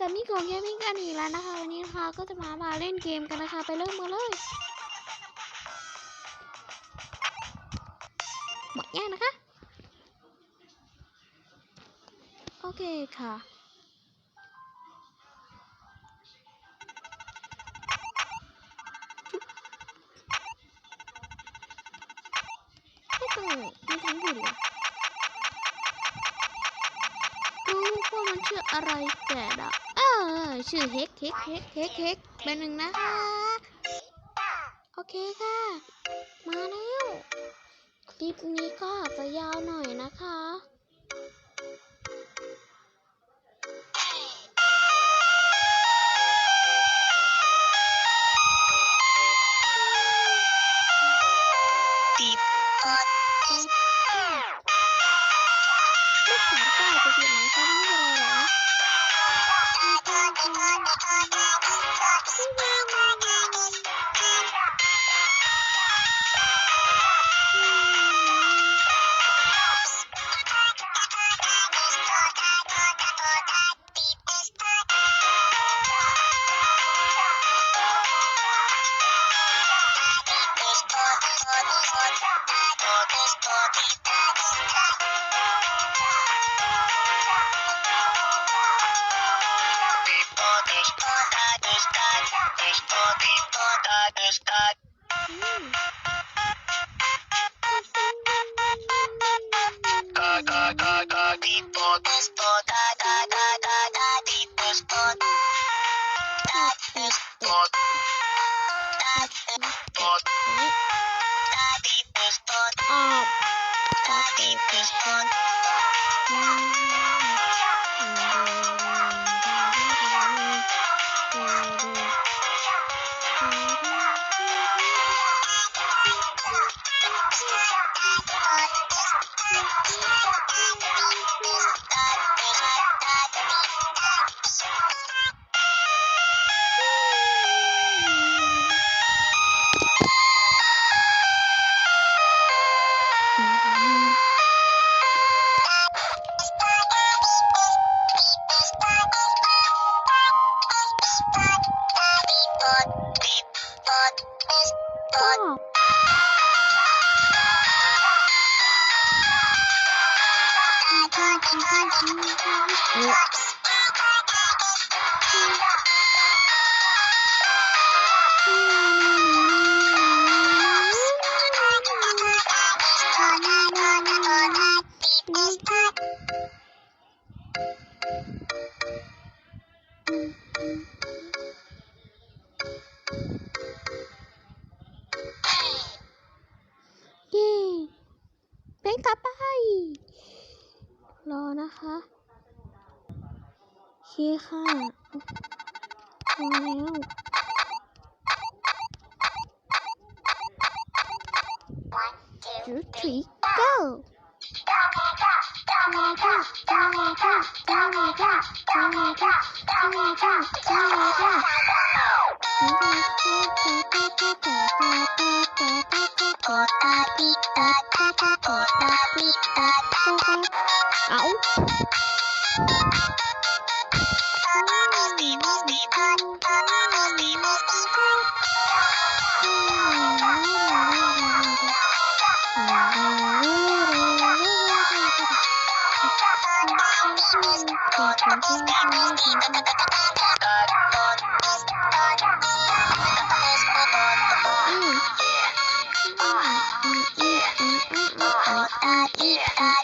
กับมิโกะเกมมิ่งกันอีกแล้วนะคะวันนี้นะคะก็จะมามาเล่นเกมกันนะคะ ไปเริ่มกันเลยหมดยังนะคะ โอเคค่ะ ไม่ต้องไม่ต้องพูดเลยรู้ ว่ามันชื่ออะไรแต่ละเออ ชื่อเฮกเฮกเฮกเฮกเฮกเป็นหนึ่งนะคะ โอเคค่ะ มาแล้ว คลิปนี้ก็อาจจะยาวหน่อยนะคะตีบลูก อื นี่ รอนะคะโอเคค่ะมาแล้ว two three go เอา อื Kita.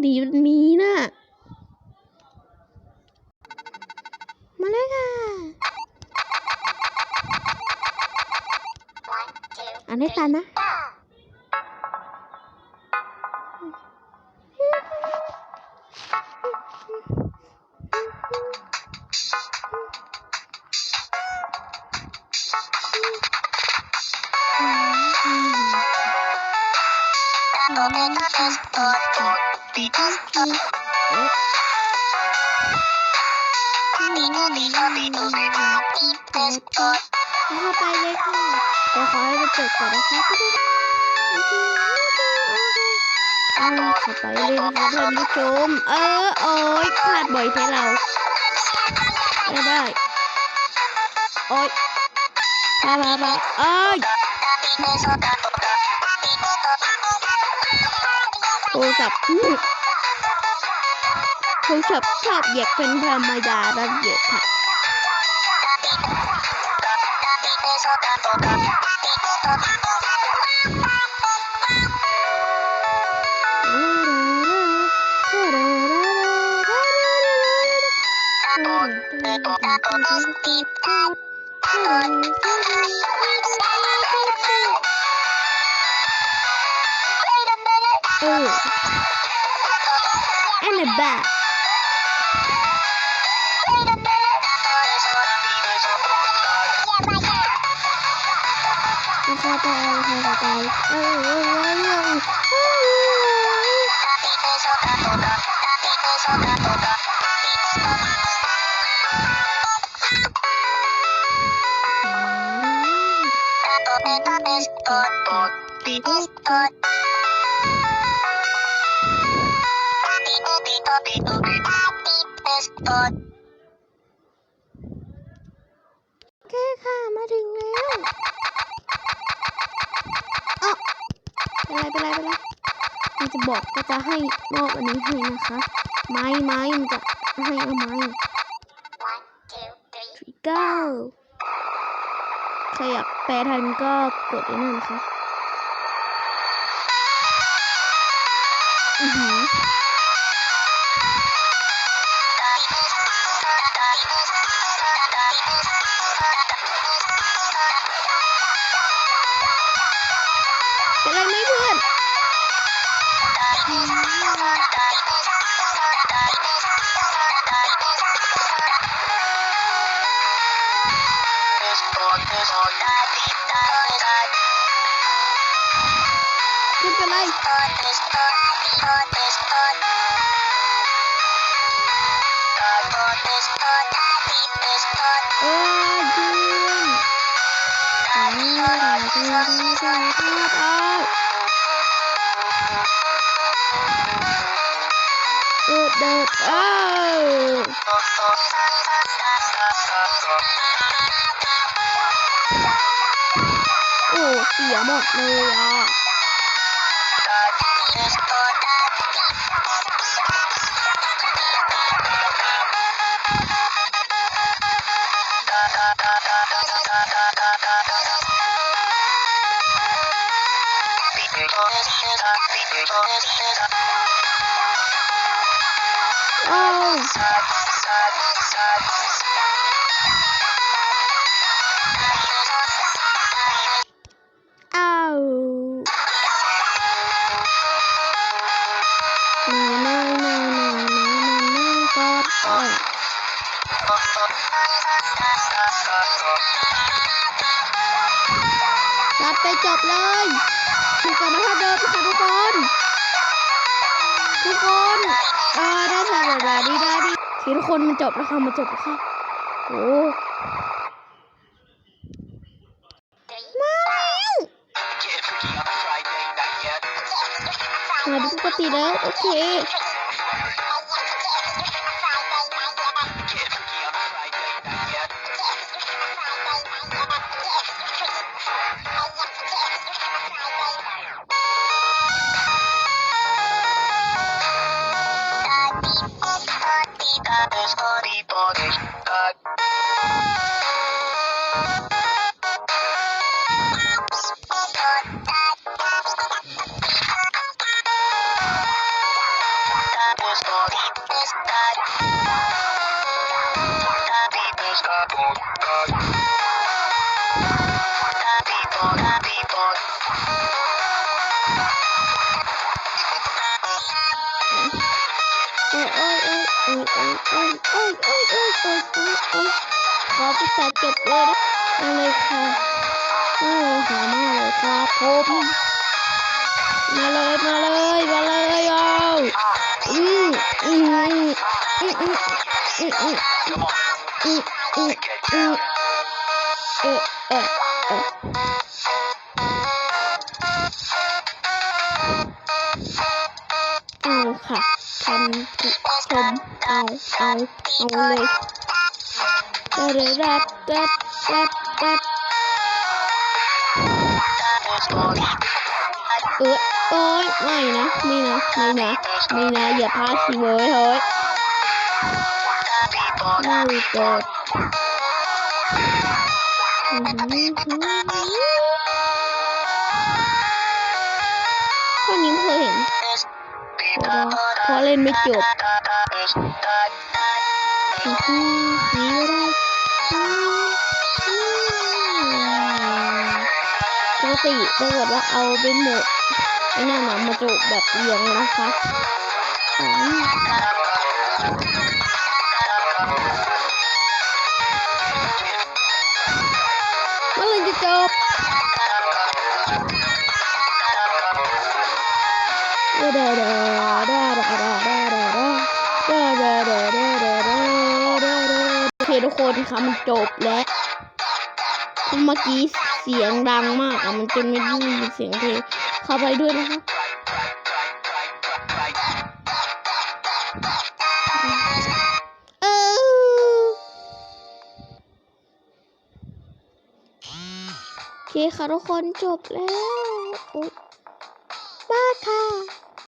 คดีมันมีน่ะ มาเลยค่ะ อันนี้กันนะ เข้าไปเลยค่ะเดี๋ยวขอให้มันจบก่อนนะคะโอเคโอเคเอาเข้าไปเลยนะคะท่านผู้ชม เออ โอ้ยพลาดบ่อยแท้เราไม่ได้ โอ้ยพาพาพาเอ้ย โทรศัพท์โทรศัพท์ชอบเหยียกเป็นธรรมดาระเหยียกค่ะ เออ and the back เโอเคค่ะ มาถึงแล้วเอ๋อเป็นไรเป็นไรเป็นไรมันจะบอกก็จะให้มอบอันนี้ให้นะคะ ไม้ไม้มันจะให้เอาไม้ทริกเกอร์ใครอยากแปลทันก็กดไอ้นั่นนะคะอือ คุณเป็นไรเออยืนเอาเอาเอาเอาเออเดินเอา เสียหมดเลยอะเอาเตัดไปจบเลยถูกกลับมาเท่าเดิมค่ะทุกคน ทุกคนเออได้ค่ะแบบนี้ได้ดิทีทุกคนมันจบแล้วค่ะมันจบแล้วค่ะโอ้มาแล้วมาดูปกติแล้วโอเค อ้โอ้โอ้โอ้โอ้โอ้โอ้โอ้โอ้ขอพิสัยเก็บเลยนะอะไรค่ะโอ้หามาเลยครับผมมาเลยมาเลยมาเลยเอาอืมอืมอืมอืมอืมอืมอืมอืมอืมอืมเออเออเออ เอาเอาเลยดัดดัดดัดดัดดัดเออเอ้ยไม่นะไม่นะไม่นะไม่นะอย่าพลาดสิเว้ยเฮ้ยไม่เปิดอื้อหือข้อนี้เคยเห็นพราะเพราะเล่นไม่จบ ปกติถ้าเกิดว่าเอาเป็นหมดไอ้นั่นน่ะมันจะแบบเรียงนะคะอ๋อเมื่อ ทุกคนค่ะมันจบแล้วเมื่อกี้เสียงดังมากอะมันจนไม่ได้ยินเสียงเพลงขอไปด้วยนะคะเออโอเคค่ะทุกคนจบแล้วอุ๊ยบ้าค่ะ